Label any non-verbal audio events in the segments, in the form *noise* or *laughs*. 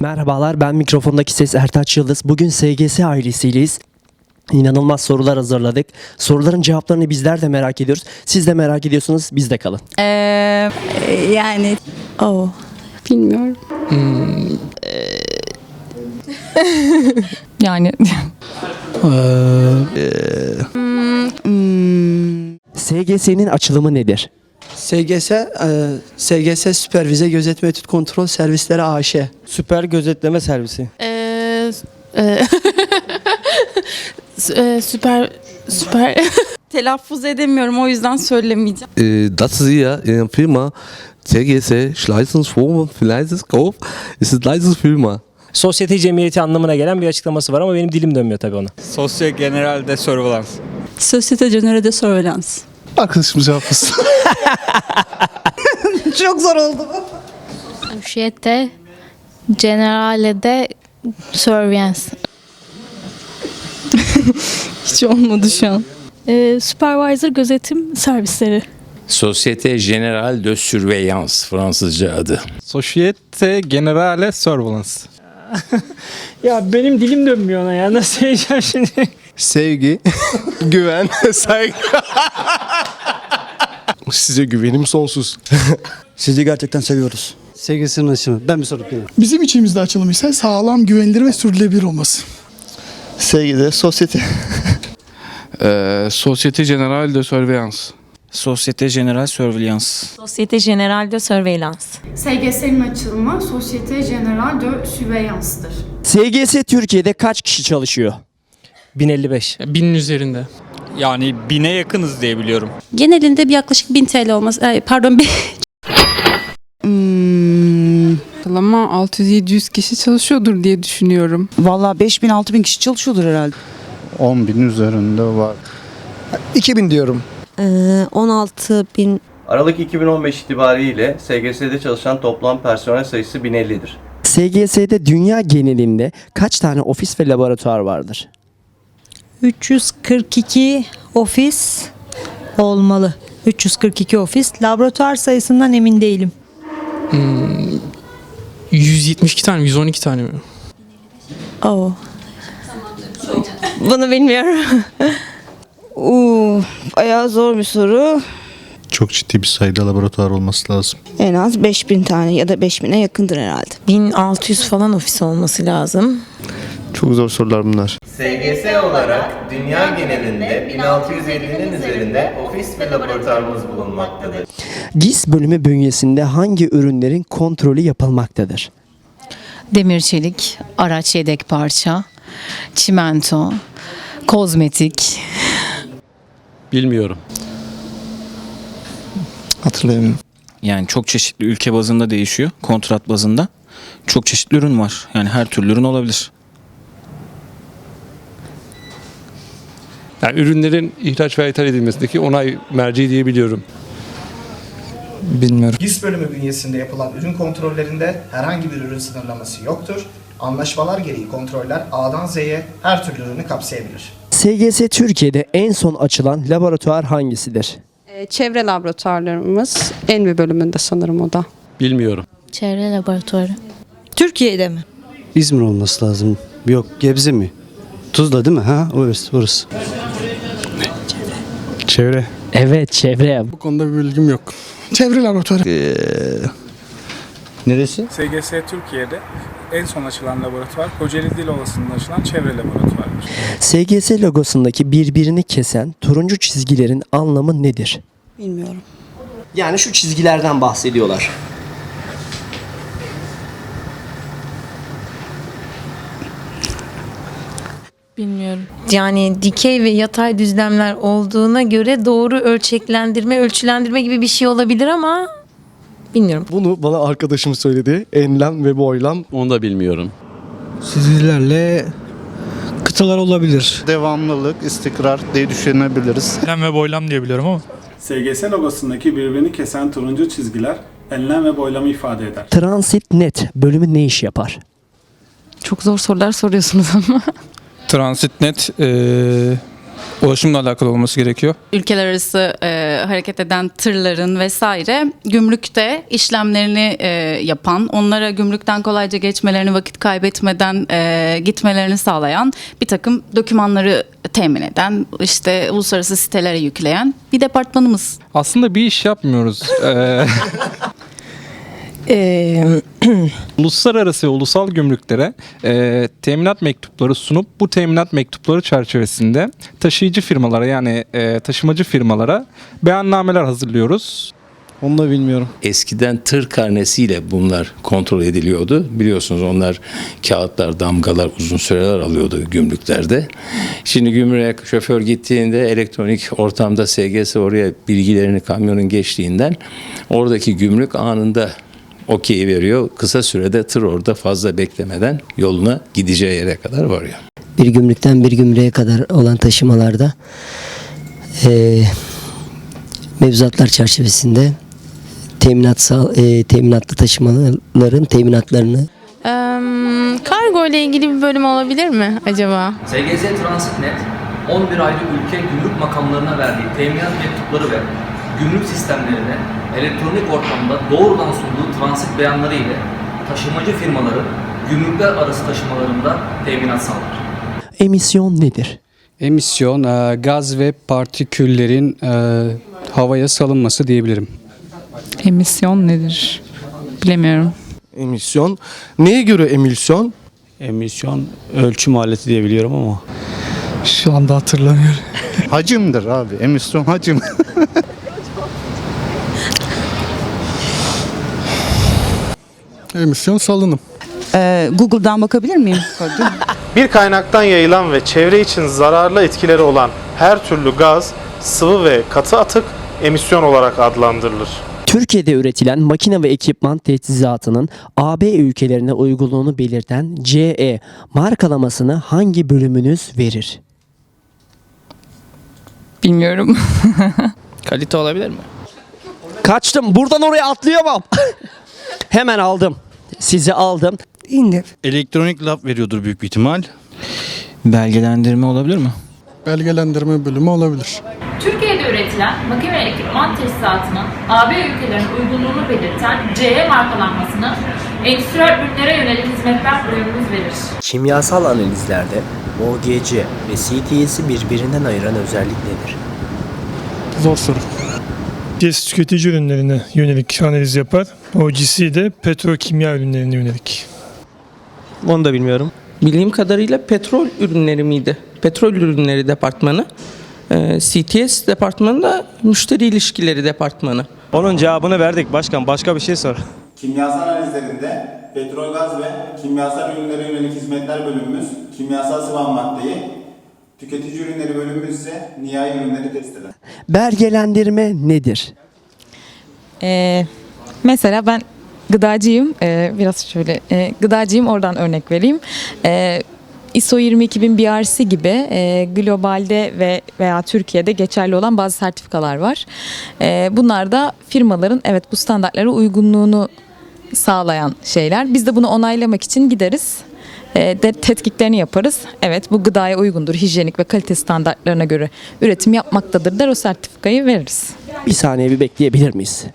Merhabalar ben mikrofondaki ses Ertaç Yıldız. Bugün SGS ailesiyleyiz. İnanılmaz sorular hazırladık. Soruların cevaplarını bizler de merak ediyoruz. Siz de merak ediyorsunuz. Biz de kalın. Ee, yani o bilmiyorum. *laughs* yani SGS'nin açılımı nedir? SGS, e, SGS Süpervize Gözetme Etüt Kontrol Servisleri AŞ. Süper gözetleme servisi. Ee, e, *laughs* e, süper süper *laughs* telaffuz edemiyorum o yüzden söylemeyeceğim. Äh, das ist hier in Firma CGS Schleisensforum Leiseskopf. Es ist leises Firma. Sosyete cemiyeti anlamına gelen bir açıklaması var ama benim dilim dönmüyor tabii ona. Sosyo General de Surveillance. Societe Generale de Surveillance. Arkadaşımız cevaplasın. Societe *laughs* Generale de Surveillance. *laughs* Hiç olmadı şu an. Ee, Supervisor gözetim servisleri. Société Générale de Surveillance Fransızca adı. Societe Generale Surveillance. *laughs* Ya benim dilim dönmüyor ona ya. Nasıl söyleyeceğim şimdi? Sevgi, *laughs* güven, *laughs* saygı. Size güvenim sonsuz. *laughs* Sizi gerçekten seviyoruz. SGS'nin açımı. Ben bir soru bilmiyorum. Bizim içimizde açılım ise sağlam, güvenilir ve sürdürülebilir olması. Sevgide sosyete. Société Générale de Surveillance. Sosyete General Surveillance. Societe Generale de Surveillance. SGS'nin açılımı Societe Generale de Surveillance'dır. SGS Türkiye'de kaç kişi çalışıyor? 1055. Binin üzerinde. Yani bine yakınız diye biliyorum. Genelinde bir yaklaşık 1000 TL olması, ay, pardon bir ortalama 600-700 kişi çalışıyordur diye düşünüyorum. Valla 5000-6000 kişi çalışıyordur herhalde. 10 bin üzerinde var. 2000 diyorum. 16 bin Aralık 2015 itibariyle SGS'de çalışan toplam personel sayısı 1050'dir. SGS'de dünya genelinde kaç tane ofis ve laboratuvar vardır? 342 ofis olmalı. 342 ofis. Laboratuvar sayısından emin değilim. 172 tane, 112 tane mi? o. Bunu bilmiyorum. *laughs* Uuu bayağı zor bir soru. Çok ciddi bir sayıda laboratuvar olması lazım. En az 5000 tane ya da 5000'e yakındır herhalde. 1600 falan ofis olması lazım. Çok zor sorular bunlar. SGS olarak dünya genelinde 1650'nin üzerinde ofis ve laboratuvarımız bulunmaktadır. GİS bölümü bünyesinde hangi ürünlerin kontrolü yapılmaktadır? Demir çelik, araç yedek parça, çimento, kozmetik. Bilmiyorum. Hatırlayamıyorum. Yani çok çeşitli ülke bazında değişiyor. Kontrat bazında. Çok çeşitli ürün var. Yani her türlü ürün olabilir. Yani ürünlerin ihraç ve ithal edilmesindeki onay merci diye biliyorum. Bilmiyorum. GİS bölümü bünyesinde yapılan ürün kontrollerinde herhangi bir ürün sınırlaması yoktur. Anlaşmalar gereği kontroller A'dan Z'ye her türlü ürünü kapsayabilir. SGS Türkiye'de en son açılan laboratuvar hangisidir? Çevre laboratuvarlarımız Envi bölümünde sanırım o da. Bilmiyorum. Çevre laboratuvarı. Türkiye'de mi? İzmir olması lazım. Yok Gebze mi? Tuzla değil mi? Ha orası. orası. Çevre. Evet çevre. Bu konuda bir bilgim yok. Çevre laboratuvarı. Neresi? SGS Türkiye'de en son açılan laboratuvar Kocaeli Dil Ovası'nda açılan çevre laboratuvarıdır. SGS logosundaki birbirini kesen turuncu çizgilerin anlamı nedir? Bilmiyorum. Yani şu çizgilerden bahsediyorlar. Bilmiyorum. Yani dikey ve yatay düzlemler olduğuna göre doğru ölçeklendirme, ölçülendirme gibi bir şey olabilir ama bilmiyorum. Bunu bana arkadaşım söyledi. Enlem ve boylam. Onu da bilmiyorum. Çizgilerle kıtalar olabilir. Devamlılık, istikrar diye düşünebiliriz. Enlem ve boylam diye biliyorum ama. SGS logosundaki birbirini kesen turuncu çizgiler enlem ve boylamı ifade eder. Transit Net bölümü ne iş yapar? Çok zor sorular soruyorsunuz ama. Transitnet eee Ulaşımla alakalı olması gerekiyor. Ülkeler arası e, hareket eden tırların vesaire gümrükte işlemlerini e, yapan, onlara gümrükten kolayca geçmelerini, vakit kaybetmeden e, gitmelerini sağlayan bir takım dokümanları temin eden, işte uluslararası sitelere yükleyen bir departmanımız. Aslında bir iş yapmıyoruz. *laughs* Ee, *clears throat* Uluslararası ve ulusal gümrüklere e, teminat mektupları sunup bu teminat mektupları çerçevesinde taşıyıcı firmalara yani e, taşımacı firmalara beyannameler hazırlıyoruz. Onu da bilmiyorum. Eskiden tır karnesiyle bunlar kontrol ediliyordu. Biliyorsunuz onlar kağıtlar, damgalar uzun süreler alıyordu gümrüklerde. Şimdi gümrüğe şoför gittiğinde elektronik ortamda SGS oraya bilgilerini kamyonun geçtiğinden oradaki gümrük anında okey veriyor. Kısa sürede tır orada fazla beklemeden yoluna gideceği yere kadar varıyor. Bir gümrükten bir gümrüğe kadar olan taşımalarda eee mevzuatlar çerçevesinde teminatsal eee teminatlı taşımaların teminatlarını kargo ile ilgili bir bölüm olabilir mi acaba? SGS Transitnet 11 ayrı ülke gümrük makamlarına verdiği teminat mektupları ve gümrük sistemlerine elektronik ortamda doğrudan sunduğu transit beyanları ile taşımacı firmaları gümrükler arası taşımalarında teminat sağlar. Emisyon nedir? Emisyon, e, gaz ve partiküllerin e, havaya salınması diyebilirim. Emisyon nedir? Bilemiyorum. Emisyon. Neye göre emisyon? Emisyon ölçüm aleti diyebiliyorum ama. Şu anda hatırlamıyorum. Hacimdir abi. Emisyon hacim. *laughs* Emisyon salınım. Google'dan bakabilir miyim? *laughs* Bir kaynaktan yayılan ve çevre için zararlı etkileri olan her türlü gaz, sıvı ve katı atık emisyon olarak adlandırılır. Türkiye'de üretilen makine ve ekipman teçhizatının AB ülkelerine uyguluğunu belirten CE markalamasını hangi bölümünüz verir? Bilmiyorum. *laughs* Kalite olabilir mi? Kaçtım. Buradan oraya atlayamam. *laughs* Hemen aldım. Sizi aldım. İndir. Elektronik lab veriyordur büyük bir ihtimal. Belgelendirme olabilir mi? Belgelendirme bölümü olabilir. Türkiye'de üretilen makine ve ekipman teçhizatının AB ülkelerinin uygunluğunu belirten CE markalanmasını endüstriyel ürünlere yönelik hizmetler bölümümüz verir. kimyasal analizlerde OGC ve CTS'i birbirinden ayıran özellik nedir? Zor soru. GES tüketici ürünlerine yönelik analiz yapar. OGC de petrokimya ürünlerine yönelik. Onu da bilmiyorum. Bildiğim kadarıyla petrol ürünleri miydi? Petrol ürünleri departmanı. CTS departmanı da müşteri ilişkileri departmanı. Onun cevabını verdik başkan. Başka bir şey sor. Kimyasal analizlerinde petrol, gaz ve kimyasal ürünlere yönelik hizmetler bölümümüz, kimyasal sıvı maddeyi, tüketici ürünleri bölümümüz ise nihai ürünleri test eder. Belgelendirme nedir? Ee, mesela ben gıdacıyım. Ee, biraz şöyle e, gıdacıyım oradan örnek vereyim. Ee, ISO 22000 BRC gibi e, globalde ve veya Türkiye'de geçerli olan bazı sertifikalar var. Ee, bunlar da firmaların evet bu standartlara uygunluğunu sağlayan şeyler. Biz de bunu onaylamak için gideriz. E, de tetkiklerini yaparız. Evet bu gıdaya uygundur, hijyenik ve kalite standartlarına göre üretim yapmaktadır der o sertifikayı veririz. Bir saniye bir bekleyebilir miyiz?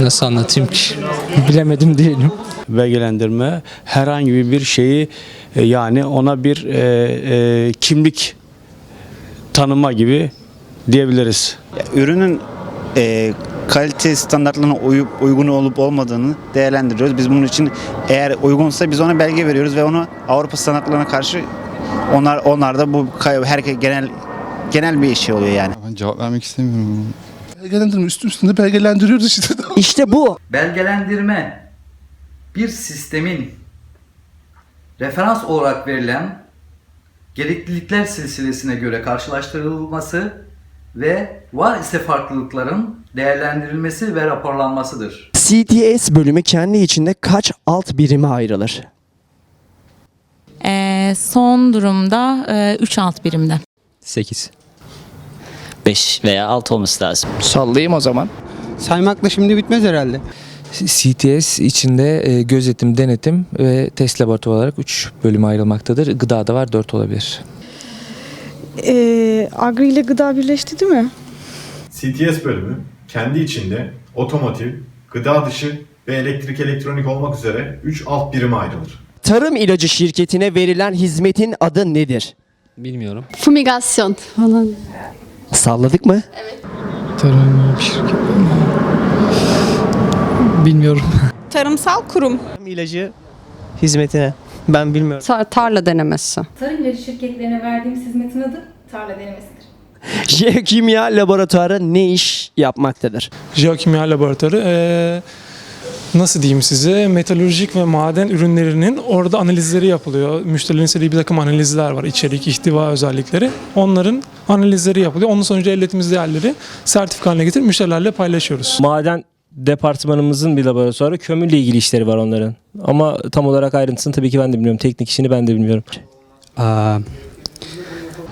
nasıl anlatayım ki? *laughs* Bilemedim diyelim. Belgelendirme herhangi bir şeyi e, yani ona bir e, e, kimlik tanıma gibi diyebiliriz. Ürünün e, kalite standartlarına uyup uygun olup olmadığını değerlendiriyoruz. Biz bunun için eğer uygunsa biz ona belge veriyoruz ve onu Avrupa standartlarına karşı onlar onlar da bu herkes genel genel bir şey oluyor yani. Ben cevap vermek istemiyorum. Belgelendirme üstü üstünde belgelendiriyoruz işte. *laughs* İşte bu. Belgelendirme bir sistemin referans olarak verilen gereklilikler silsilesine göre karşılaştırılması ve var ise farklılıkların değerlendirilmesi ve raporlanmasıdır. CTS bölümü kendi içinde kaç alt birime ayrılır? Ee, son durumda 3 alt birimde. 8. 5 veya 6 olması lazım. Sallayayım o zaman. Saymakla şimdi bitmez herhalde. CTS içinde e, gözetim, denetim ve test laboratuvarı olarak 3 bölüme ayrılmaktadır. Gıda da var 4 olabilir. Ee, agri ile gıda birleşti değil mi? CTS bölümü kendi içinde otomotiv, gıda dışı ve elektrik elektronik olmak üzere 3 alt birime ayrılır. Tarım ilacı şirketine verilen hizmetin adı nedir? Bilmiyorum. Fumigasyon falan. Salladık mı? Tarım şirket. Bilmiyorum. Tarımsal kurum. Tarım ilacı hizmetine. Ben bilmiyorum. tarla denemesi. Tarım ilacı şirketlerine verdiğimiz hizmetin adı tarla denemesidir. *laughs* Jeokimya laboratuvarı ne iş yapmaktadır? Jeokimya laboratuvarı eee, nasıl diyeyim size metalurjik ve maden ürünlerinin orada analizleri yapılıyor. Müşterilerin istediği bir takım analizler var. İçerik, ihtiva özellikleri. Onların analizleri yapılıyor. Onun sonucu elde ettiğimiz değerleri sertifika haline getirip müşterilerle paylaşıyoruz. Maden departmanımızın bir laboratuvarı kömürle ilgili işleri var onların. Ama tam olarak ayrıntısını tabii ki ben de bilmiyorum. Teknik işini ben de bilmiyorum.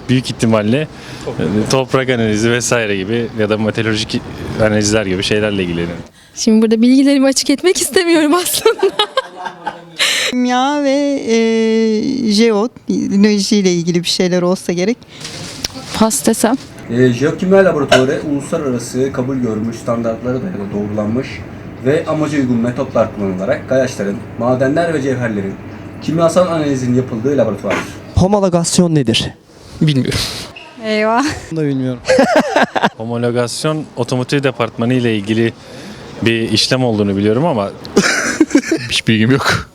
Büyük ihtimalle e, toprak analizi vesaire gibi ya da meteorolojik analizler gibi şeylerle ilgileniyor. Şimdi burada bilgilerimi açık etmek istemiyorum *laughs* aslında. Kimya ve e, jeoloji ile ilgili bir şeyler olsa gerek. Pas desem. E, Jeokimya Laboratuvarı uluslararası kabul görmüş standartlara dayalı doğrulanmış ve amaca uygun metotlar kullanılarak kayaçların, madenler ve cevherlerin kimyasal analizinin yapıldığı laboratuvardır. Homologasyon nedir? Bilmiyorum. Eyvah. Bunu da bilmiyorum. *laughs* Homologasyon otomotiv departmanı ile ilgili bir işlem olduğunu biliyorum ama *laughs* hiç bilgim yok.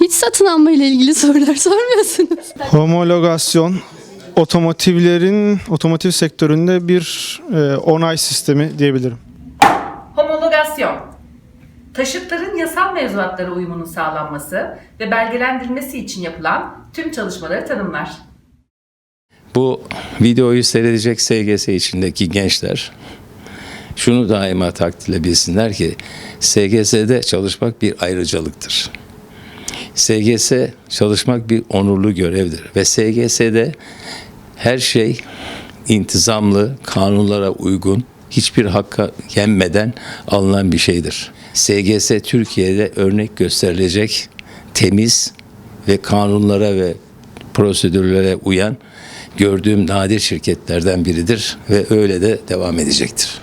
Hiç satın alma ile ilgili sorular sormuyorsunuz. Homologasyon otomotivlerin otomotiv sektöründe bir e, onay sistemi diyebilirim. Homologasyon. Taşıtların yasal mevzuatlara uyumunun sağlanması ve belgelendirilmesi için yapılan tüm çalışmaları tanımlar. Bu videoyu seyredecek SGS içindeki gençler şunu daima takdirle bilsinler ki SGS'de çalışmak bir ayrıcalıktır. SGS çalışmak bir onurlu görevdir ve SGS'de her şey intizamlı, kanunlara uygun, hiçbir hakka yenmeden alınan bir şeydir. SGS Türkiye'de örnek gösterilecek temiz ve kanunlara ve prosedürlere uyan gördüğüm nadir şirketlerden biridir ve öyle de devam edecektir.